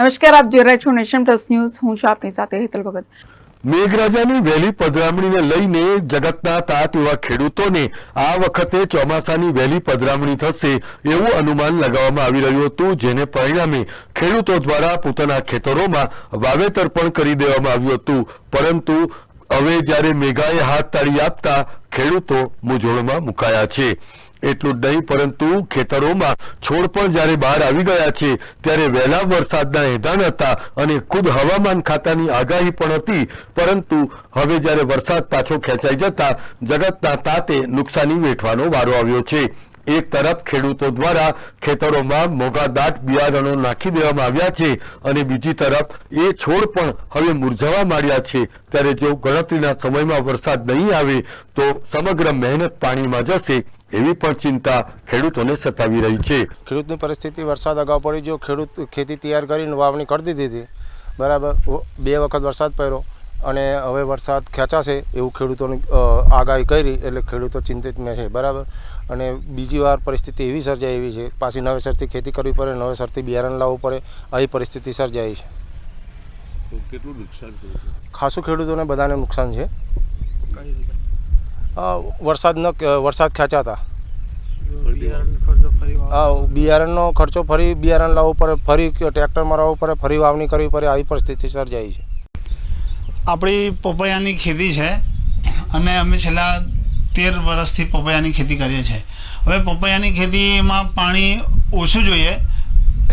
નમસ્કાર, આપ જોઈ રહ્યા છો નેશન પ્લસ ન્યૂઝ. હું છું આપની સાથે હેતલ ભગત. મેઘરાજાની વહેલી પધરામણીને લઈને જગતના તાત એવા ખેડૂતોને આ વખતે ચોમાસાની વહેલી પધરામણી થશે એવું અનુમાન લગાવવામાં આવી રહ્યું હતું, જેને પરિણામે ખેડૂતો દ્વારા પોતાના ખેતરોમાં વાવેતર પણ કરી દેવામાં આવ્યું હતું. પરંતુ હવે જ્યારે મેઘાએ હાથ તાળી આપતા ખેડૂતો મૂંઝવણમાં મુકાયા છે. એટલું જ નહીં, પરંતુ ખેતરોમાં છોડ પણ જ્યારે બહાર આવી ગયા છે, ત્યારે વહેલા વરસાદના એધાન હતા અને ખુદ હવામાન ખાતાની આગાહી પણ હતી. પરંતુ હવે જ્યારે વરસાદ પાછો ખેંચાઈ જતા જગતના તાતે નુકસાની વેઠવાનો વારો આવ્યો છે. એક તરફ ખેડૂતો દ્વારા ખેતરોમાં મોઘાદાટ બિયારણો નાખી દેવામાં આવ્યા છે અને બીજી તરફ એ છોડ પણ હવે મુરઝાવા માંડ્યા છે. ત્યારે જો ગણતરીના સમયમાં વરસાદ નહીં આવે, તો સમગ્ર મહેનત પાણીમાં જશે એવી પણ ચિંતા ખેડૂતોને સતાવી રહી છે. ખેડૂતની પરિસ્થિતિ વરસાદ અગાઉ પડી, જો ખેડૂત ખેતી તૈયાર કરીને વાવણી કરી દીધી હતી, બરાબર બે વખત વરસાદ પડ્યો. અને હવે વરસાદ ખેંચાશે એવું ખેડૂતોની આગાહી કરી એટલે ખેડૂતો ચિંતિત મેં છે બરાબર? અને બીજી વાર પરિસ્થિતિ એવી સર્જાય એવી છે પાછી નવેસરથી ખેતી કરવી પડે નવેસરથી બિયારણ લાવવું પડે આવી પરિસ્થિતિ સર્જાઈ છે. કેટલું નુકસાન ખાસું ખેડૂતોને બધાને નુકસાન છે. વરસાદ ન વરસાદ ખેંચાતા. હા બિયારણનો ખર્ચો ફરી બિયારણ લાવવું પડે ફરી ટ્રેક્ટર મરાવવું પડે ફરી વાવણી કરવી પડે આવી પરિસ્થિતિ સર્જાઈ છે. આપણી પપૈયાની ખેતી છે અને અમે છેલ્લા તેર વર્ષથી પપૈયાની ખેતી કરીએ છીએ. હવે પપૈયાની ખેતીમાં પાણી ઓછું જોઈએ.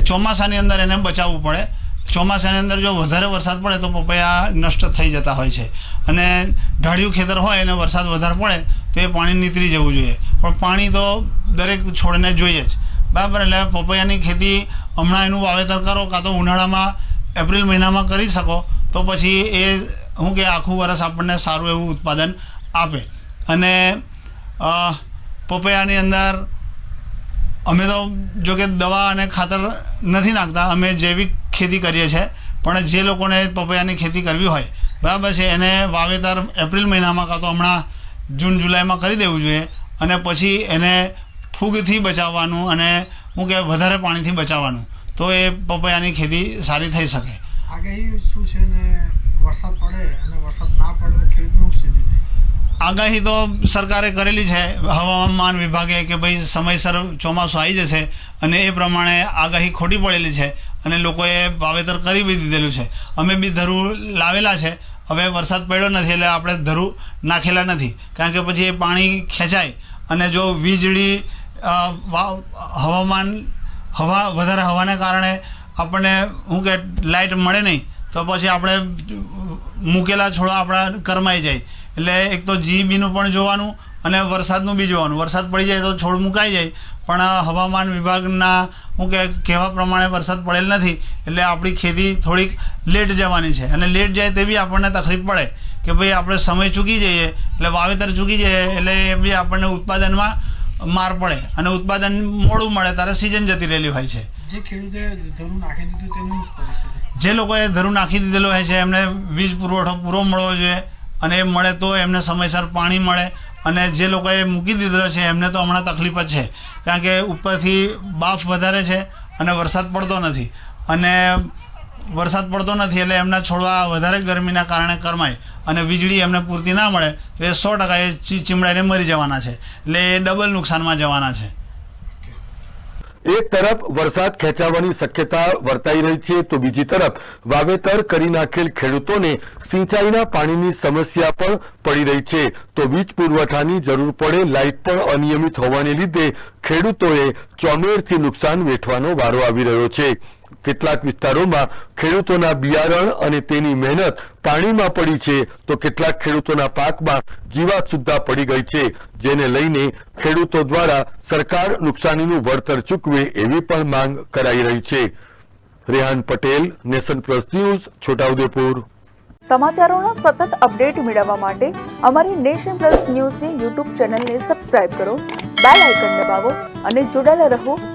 ચોમાસાની અંદર એને બચાવવું પડે. ચોમાસાની અંદર જો વધારે વરસાદ પડે તો પપૈયા નષ્ટ થઈ જતા હોય છે. અને ઢાળિયું ખેતર હોય અને વરસાદ વધારે પડે તો એ પાણી નીતરી જવું જોઈએ. પણ પાણી તો દરેક છોડને જોઈએ જ. બરાબર, એટલે પપૈયાની ખેતી હમણાં એનું વાવેતર કરો કાં તો ઉનાળામાં, એપ્રિલ મહિનામાં કરી શકો. તો પછી એ શું કે આખું વરસ આપણને સારું એવું ઉત્પાદન આપે. અને પપૈયાની અંદર અમે તો જો કે દવા અને ખાતર નથી નાખતા, અમે જૈવિક ખેતી કરીએ છીએ, પણ જે લોકોને પપૈયાની ખેતી કરવી હોય, બરાબર છે, એને વાવેતર એપ્રિલ મહિનામાં કાં તો હમણાં જૂન, જુલાઈમાં કરી દેવું જોઈએ અને પછી એને ફૂગથી બચાવવાનું અને હું કે વધારે પાણીથી બચાવવાનું, તો એ પપૈયાની ખેતી સારી થઈ શકે. આગાહી શું છે ને વરસાદ પડે અને વરસાદ ના પડે ખેડૂતનું સ્થિતિ આગાહી તો સરકારે કરેલી છે. હવામાન વિભાગે કે ભાઈ સમયસર ચોમાસું આવી જશે અને એ પ્રમાણે આગાહી ખોટી પડેલી છે અને લોકોએ વાવેતર કરી બી દીધેલું છે. અમે બી ધરું લાવેલા છે. હવે વરસાદ પડ્યો નથી એટલે આપણે ધરું નાખેલા નથી. કારણ કે પછી એ પાણી ખેંચાય અને જો વીજળી હવામાન, હવા, વધારે હવાને કારણે આપણને શું કે લાઇટ મળે નહીં, તો પછી આપણે મૂકેલા છોડો આપણા કરમાઈ જાય. એટલે એક તો જીબીનું પણ જોવાનું અને વરસાદનું બી જોવાનું. વરસાદ પડી જાય તો છોડ મુકાઈ જાય, પણ હવામાન વિભાગના શું કે કહેવા પ્રમાણે વરસાદ પડેલ નથી, એટલે આપણી ખેતી થોડીક લેટ જવાની છે. અને લેટ જાય તે બી આપણને તકલીફ પડે કે ભાઈ આપણે સમય ચૂકી જઈએ, એટલે વાવેતર ચૂકી જઈએ, એટલે એ બી આપણને ઉત્પાદનમાં માર પડે. અને ઉત્પાદન મોડું મળે ત્યારે સિઝન જતી રહેલી હોય છે. જે લોકોએ ધરું નાખી દીધેલો હોય છે, એમને વીજ પુરવઠો પૂરો મળવો જોઈએ અને એ મળે તો એમને સમયસર પાણી મળે અને જે લોકોએ મૂકી દીધેલો છે, એમને તો હમણાં તકલીફ જ છે. કારણ કે ઉપરથી બાફ વધારે છે અને વરસાદ પડતો નથી. અને વરસાદ પડતો નથી એટલે એમના છોડવા વધારે ગરમીના કારણે કરમાય અને વીજળી એમને પૂરતી ના મળે, તો એ સો ટકા એ ચીમડાઈને મરી જવાના છે. એટલે એ ડબલ નુકસાનમાં જવાના છે. એક તરફ વરસાદ ખેંચાવાની શક્યતા વર્તાઈ રહી છે તો બીજી તરફ વાવેતર કરી નાખેલ ખેડૂતોને સિંચાઈના પાણીની સમસ્યા પણ પડી રહી છે તો વીજ પુરવઠાની જરૂર પડે, લાઇટ પણ અનિયમિત હોવાને લીધે ખેડૂતોએ ચોમેરથી નુકસાન વેઠવાનો વારો આવી રહ્યો છે. કેટલાક વિસ્તારોમાં ખેડૂતોના બિયારણ અને તેની મહેનત પાણીમાં પડી છે, તો કેટલાક ખેડૂતોના પાકમાં જીવાત સુદ્ધા પડી ગઈ છે, જેને લઈને ખેડૂતો દ્વારા સરકાર નુકસાનીનું વળતર ચૂકવે એવી પણ માંગ કરાઈ રહી છે. Rehan Patel, Nation Plus News, Chhotaudepur. સમાચારોનો સતત અપડેટ મેળવવા માટે અમારી નેશન પ્લસ ન્યૂઝની યુટ્યુબ ચેનલને સબસ્ક્રાઇબ કરો, બેલ આઇકન દબાવો અને જોડાયેલા રહો